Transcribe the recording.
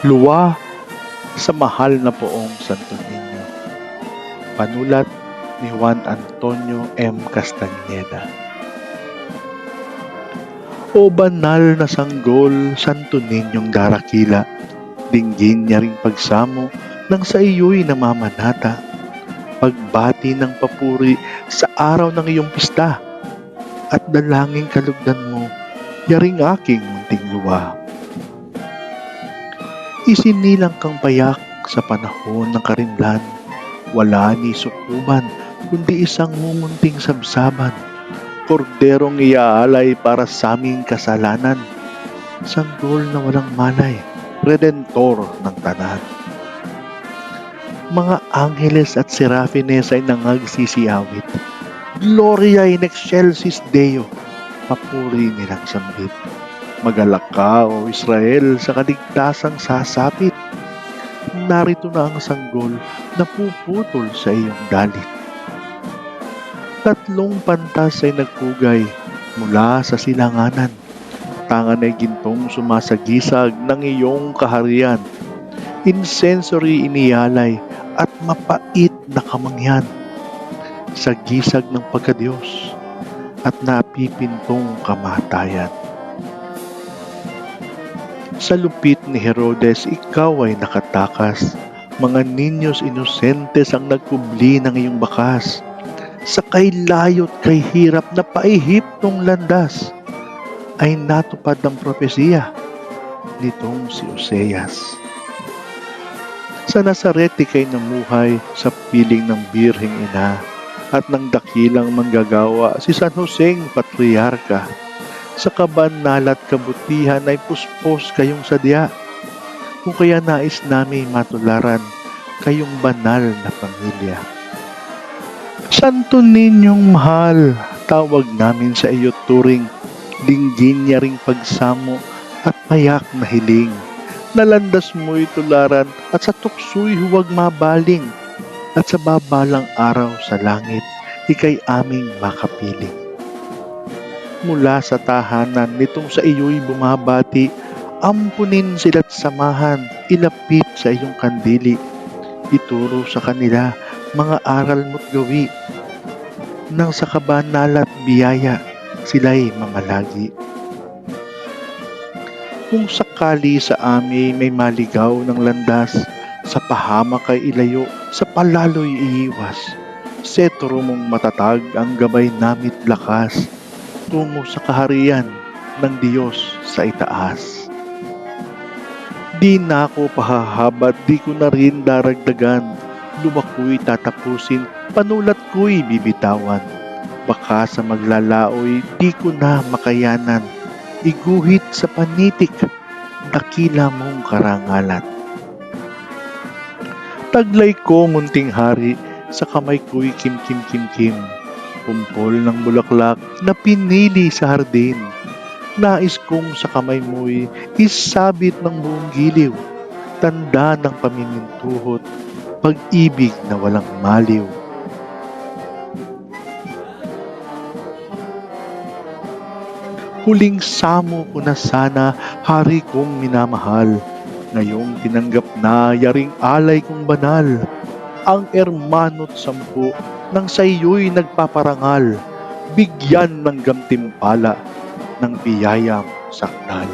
Luwa sa mahal na poong Santo Niño. Panulat ni Juan Antonio M. Castañeda. O banal na sanggol, Santo Ninyong darakila, dinggin niya ring pagsamo nang sa iyo'y namamanata. Pagbati ng papuri sa araw ng iyong pista, at dalangin kalugdan mo, yaring aking munting luwa. Isinilang kang payak sa panahon ng karimlan, wala ni sukuban, kundi isang mumunting sabsaban. Korderong iaalay para sa aming kasalanan, sanggol na walang malay, redentor ng tanan. Mga angeles at serafines ay nangagsisiyawit. Gloria in excelsis Deo, papuri nilang sambit. Magalak ka, O Israel, sa kaligtasang sasapit. Narito na ang sanggol na puputol sa iyong dalit. Tatlong pantas ay nagpugay mula sa silanganan. Tangan ay gintong sumasagisag ng iyong kaharian. Insensory iniyalay at mapait na kamangyan. Sa gisag ng pagkadiyos at napipintong kamatayan. Sa lupit ni Herodes, ikaw ay nakatakas. Mga ninyos inosentes ang nagkubli ng iyong bakas. Sa kay layot kay hirap na paihip ng landas, ay natupad ang propesiya nitong si Oseas. Sa Nazaret kay namuhay sa piling ng birheng ina at ng dakilang manggagawa si San Joseng Patriarka sa kabanal at kabutihan ay puspos kayong sadya. Kung kaya nais namin matularan kayong banal na pamilya. Santo Ninyong mahal, tawag namin sa iyo turing, dinggin niya ring pagsamo at payak na hiling. Nalandas mo'y tularan at sa tukso'y huwag mabaling at sa babalang araw sa langit, ikay aming makapiling mula sa tahanan nitong sa iyo'y bumabati, ampunin sila't samahan, ilapit sa iyong kandili, ituro sa kanila mga aral mo't gawi, nang sa kabanal at biyaya, sila'y mamalagi. Kung sakali sa amin may maligaw ng landas, sa pahamak ay ilayo, sa palalo'y iiwas. Setro mong matatag ang gabay namit lakas, tungo sa kaharian ng Diyos sa itaas. Di na ako pahahabat, di ko na rin daragdagan. Luwa ko'y tatapusin, panulat ko'y bibitawan. Baka sa maglalaoy, di ko na makayanan. Iguhit sa panitik, dakila mong karangalan. Taglay ko munting hari, sa kamay ko'y kim kim kim kim kumpol ng bulaklak na pinili sa hardin. Nais kong sa kamay mo'y isabit ng buong giliw, tanda ng pamimintuhot, pag-ibig na walang maliw. Huling samo ko na sana, hari kong minamahal. Ngayong tinanggap na yaring alay kong banal, ang ermano't sampu nang sa iyo'y nagpaparangal, bigyan ng gantimpala ng biyayang sakdal.